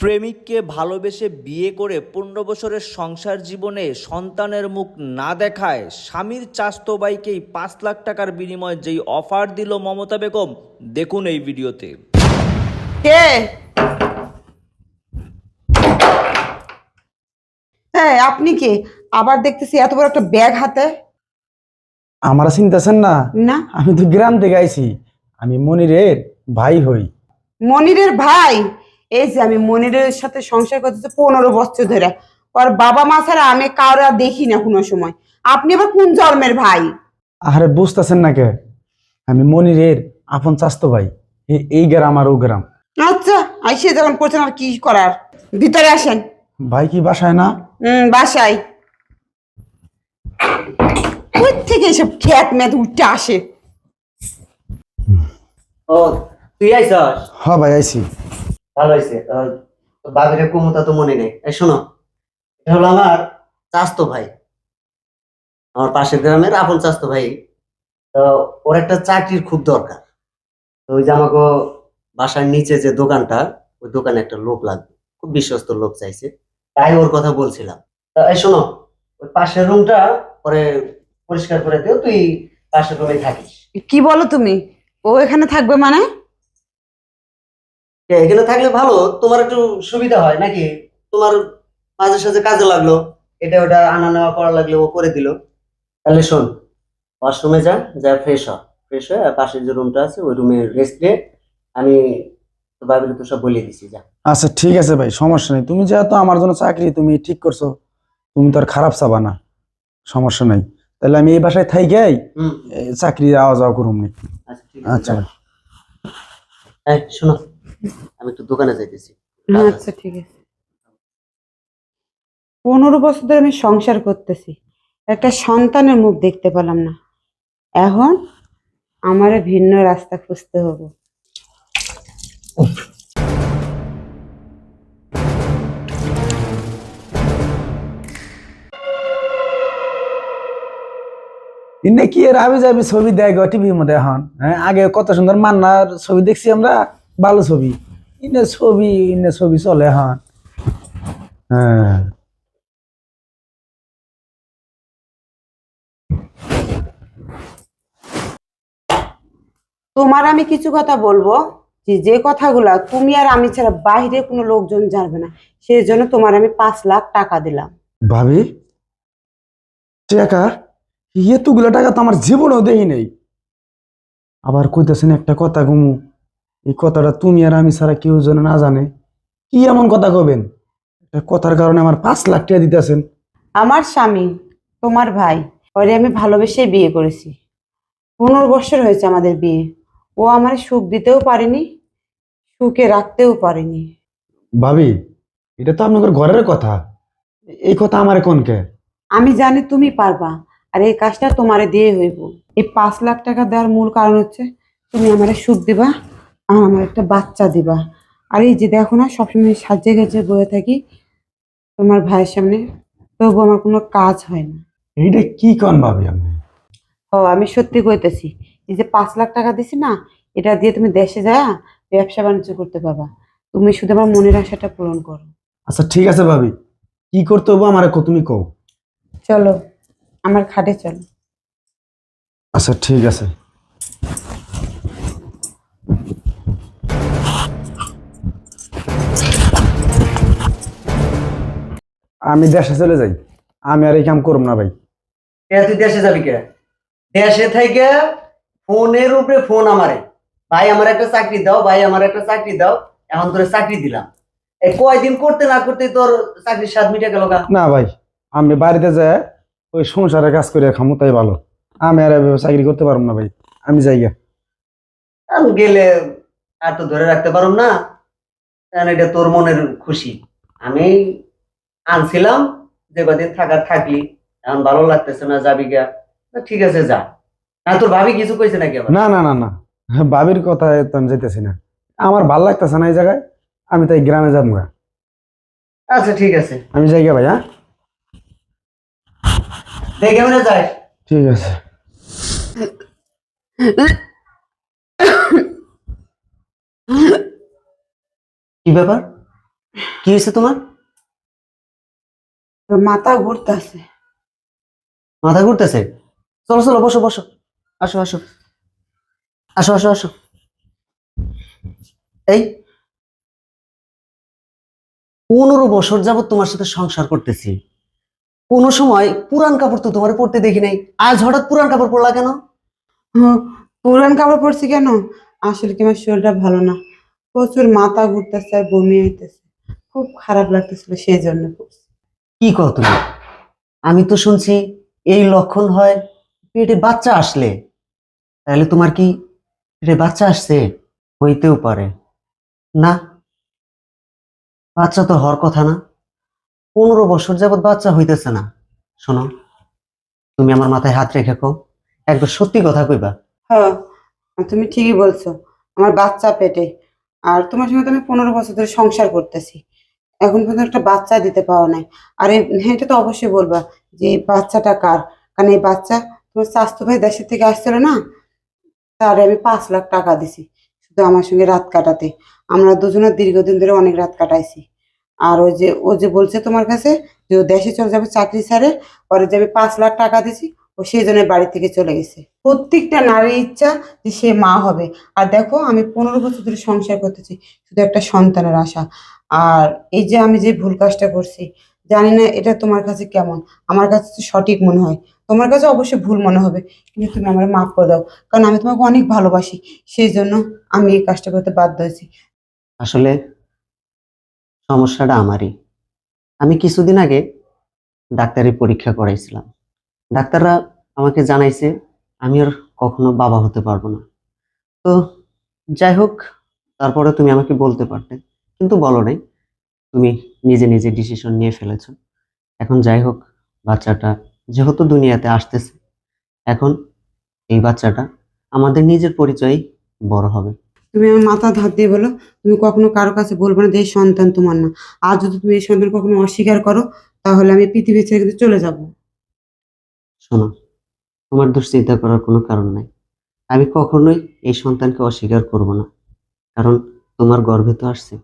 প্রেমিককে ভালোবেসে বিয়ে করে পনেরো বছরের সংসার জীবনে সন্তানের মুখ না দেখায় স্বামীর চাস্তো বাইকেই পাঁচ লাখ টাকার বিনিময়ে যেই অফার দিল মমতা বেগম দেখুন এই ভিডিওতে। কে? হ্যাঁ আপনি কে? আবার দেখতেছি এত বড় একটা ব্যাগ হাতে। আমার চিন্তাছেন না? না। আমি তো গ্রাম থেকে আইছি। আমি মনিরের ভাই হই। মনিরের ভাই? এই যে আমি মনিরের সাথে সংসার করতেছি পনেরো বছর ধরে। ওর বাবা মা ছাড়া আমি কারও আর দেখি না কোনো সময়। আপনি আবার কোন জন্মের ভাই? আরে বুঝতেছেন না কে? আমি মনিরের আপন চাস্তো ভাই। এই গ্রাম আর ও গ্রাম। আচ্ছা আইসে যখন করছেন আর কি করার? ভিতরে আসেন। ভাই কি বাসায় না? হুম বাসায়। কোথ থেকে এসব খ্যাত ম্যাত উঠে আসে? ও তুই আইসস? হ ভাই আইছি ভালো হয়েছে বাবিরে কুমতা তো মনে নেই। এই শোনো, এটা হলো আমার চাস্তো ভাই। আমার পাশের গ্রামের আপন চাস্তো ভাই। তো ওর একটা চাকরির খুব দরকার। তো ওই যে আমাকে বাসার নিচে যে দোকানটা, ওই দোকানে একটা লোক লাগবে। খুব বিশ্বস্ত লোক চাইছে। তাই ওর কথা বলছিলাম। এই শোনো, ওই পাশের রুমটা পরে পরিষ্কার করে দিও, তুই পাশের রুমে থাকিস। কি বলো তুমি? ও এখানে থাকবে মানে? এখানে থাকলে ভালো তোমার একটু সুবিধা হয় নাকি? তোমার মাঝে সাঝে কাজে লাগল এটা ওটা আনা নেওয়া করা লাগলে ও করে দিল। তাহলে শোন ওয়াশরুমে যা যা ফ্রেশ হ ফ্রেশ হয়ে পাশের যে রুমটা আছে ওই রুমে রেস্ট নিয়ে আমি বাবিলে তো সব বলে দিছি যা। আচ্ছা ঠিক আছে ভাই সমস্যা নেই। তুমি যেহেতু আমার জন্য চাকরি তুমি ঠিক করছ তুমি তো আর খারাপ চাবা না সমস্যা নেই। তাহলে আমি এই বাসায় থাই গাই হুম। চাকরি আওয়া যাওয়া করুম নি। আচ্ছা ঠিক আচ্ছা শোনো। আমি একটু দোকানে যাইতেছি। আচ্ছা ঠিক আছে। পনেরো বছর ধরে আমি সংসার করতেছি। একটা সন্তানের মুখ দেখতে পেলাম না। এখন আমার ভিন্ন রাস্তা খুঁজতে হবে। কি এর আবি যাবি ছবি দেয় গো টিভির মধ্যে এখন? হ্যাঁ আগে কত সুন্দর মান্নার ছবি দেখছি আমরা। ভালো ছবি। ইনে ছবি ইনে ছবি চলে এখন হ্যাঁ। তোমার আমি কিছু কথা বলব যে যে কথাগুলা তুমি আর আমি ছাড়া বাইরে কোনো লোকজন জানবে না। সেই জন্য তোমার আমি পাঁচ লাখ টাকা দিলাম। ভাবি টাকা? এতগুলো টাকা তো আমার জীবনেও দেখি নেই। আবার কইতেছেন একটা কথা গুমু। এই কথাটা তুমি আর আমি ছাড়া কেউ যেন না জানে। কি এমন কথা কবেন? কথার কারণে আমার পাঁচ লাখ টাকা দিতেছেন আমার স্বামী তোমার ভাই ওরে আমি ভালোবেসে বিয়ে করেছি। পনেরো বছর হয়েছে আমাদের বিয়ে। ও আমার সুখ দিতেও পারেনি সুখে রাখতেও পারেনি। ভাবি এটা তো আপনাদের ঘরের কথা। এই কথা আমার কোনকে আমি জানি তুমি পারবা আর এই কাজটা তোমারে দিয়ে হইব। এই পাঁচ লাখ টাকা দেওয়ার মূল কারণ হচ্ছে তুমি আমারে সুখ দিবা। আর আমার একটা বাচ্চা দিবা। আর এই যে দেখো না সবসময় সাজে গেছে বয়ে থাকি তোমার ভাইয়ের সামনে। তবু আমার কোনো কাজ হয় না। এইটা কি কন ভাবি আপনি? ও আমি সত্যি কইতেছি এই যে পাঁচ লাখ টাকা দিছি না এটা দিয়ে তুমি দেশে যা ব্যবসা বাণিজ্য করতে পারবা। তুমি শুধু আমার মনের আশাটা পূরণ করো। আচ্ছা ঠিক আছে ভাবি। কি করতে হব আমার তুমি কও। চলো আমার খাটে চলো। আচ্ছা ঠিক আছে। আমি দেশে চলে যাই। আমি আর এই কাম করব না ভাই। কে তুই দেশে যাবি কে? দেশে থেকে ফোনের উপরে ফোন আমারে। ভাই আমার একটা চাকরি দাও ভাই আমার একটা চাকরি দাও। এখন তোরে চাকরি দিলাম। এই কয়দিন করতে না করতে তোর চাকরির স্বাদ মিটে গেল না ভাই আমি বাড়িতে যাই ওই সংসারে কাজ করে খামো তাই ভালো। আমি আর চাকরি করতে পারব না ভাই আমি যাই। আমি গেলে আর তো ধরে রাখতে পারুম না। কারণ এটা তোর মনের খুশি। আমি আনছিলাম যে কদিন থাকার থাকলি এখন ভালো লাগতেছে না যাবি গা ঠিক আছে যা। না তোর ভাবি কিছু কইছে নাকি আবার? না না না না। বাবির কথা তো আমি যেতেছি না। আমার ভালো লাগতেছে না এই জায়গায় আমি তাই গ্রামে যাব গা। আচ্ছা ঠিক আছে। আমি যাই গা ভাই হ্যাঁ? দেখে মনে যায় ঠিক আছে। কি ব্যাপার? কি হয়েছে তোমার? মাথা ঘুরতেছে। মাথা ঘুরতেছে? চলো চলো বসো বসো। আসো আসো। আসো আসো আসো। এই পনেরো বছর যাবত তোমার সাথে সংসার করতেছি। কোনো সময় পুরান কাপড় তো তোমার পরতে দেখি নাই। আজ হঠাৎ পুরান কাপড় পরলা কেন? পুরান কাপড় পরছি কেন? আসলে কি আমার শরীরটা ভালো না। প্রচুর মাথা ঘুরতেছে আর বমি হইতেছে। খুব খারাপ লাগতেছিল সেই জন্য পরছি। কি কও তুমি? আমি তো শুনছি এই লক্ষণ হয় পেটে বাচ্চা আসলে। তাহলে তোমার কি পেটে বাচ্চা আসছে? হইতেও পারে। না, বাচ্চা তো হওয়ার কথা না। পনেরো বছর যাবৎ বাচ্চা হইতেছে না। শোনো, তুমি আমার মাথায় হাত রেখে কো একবার সত্যি কথা কইবা। হ্যাঁ তুমি ঠিকই বলছো। আমার বাচ্চা পেটে। আর তোমার সঙ্গে তো আমি পনেরো বছর ধরে সংসার করতেছি। এখন পর্যন্ত একটা বাচ্চা দিতে পাওয়া নাই। আর হ্যাঁ, এটা তো অবশ্যই বলবা যে বাচ্চাটা কার? কারণ এই বাচ্চা তোমার স্বাস্থ্য ভাই দেশের থেকে আসছিল না তারে আমি পাঁচ লাখ টাকা দিছি শুধু আমার সঙ্গে রাত কাটাতে। আমরা দুজনের দীর্ঘদিন ধরে অনেক রাত কাটাইছি। আর ওই যে ও যে বলছে তোমার কাছে যে ও দেশে চলে যাবে চাকরি ছাড়ে পরে যে আমি পাঁচ লাখ টাকা দিছি ও সেই জন্য বাড়ি থেকে চলে গেছে। প্রত্যেকটা নারীর ইচ্ছা যে সে মা হবে। আর দেখো আমি পনেরো বছর ধরে সংসার করতেছি শুধু একটা সন্তানের আশা। আর এই যে আমি যে ভুল কাজটা করছি, জানি না এটা তোমার কাছে কেমন। আমার কাছে তো সঠিক মনে হয়। তোমার কাছে অবশ্যই ভুল মনে হবে। কিন্তু তুমি আমার মাফ করে দাও। কারণ আমি তোমাকে অনেক ভালোবাসি। সেই জন্য আমি এই কাজটা করতে বাধ্য হয়েছি। আসলে সমস্যাটা আমারই। আমি কিছুদিন আগে ডাক্তারি পরীক্ষা করাইছিলাম। ডাক্তাররা আমাকে জানাইছে, আমি আর কখনো বাবা হতে পারব না। তো যাই হোক, তারপরে তুমি আমাকে বলতে পারতে। কিন্তু বলো নাই তুমি নিজে নিজে ডিসিশন নিয়ে ফেলেছো। এখন যাই হোক বাচ্চাটা যেহেতু দুনিয়াতে আসতেছে এখন এই বাচ্চাটা আমাদের নিজের পরিচয়ই বড় হবে। তুমি আমার মাথা ধার দিয়ে বলো তুমি কখনো কারও কাছে বলব না যে এই সন্তান তোমার না। আর যদি তুমি এই সন্তান কখনো অস্বীকার করো তাহলে আমি পৃথিবী ছেড়ে কিন্তু চলে যাব। শোনো তোমার দুশ্চিন্তা করার কোনো কারণ নাই। আমি কখনোই এই সন্তানকে অস্বীকার করব না কারণ তোমার গর্ভে তো আসছে।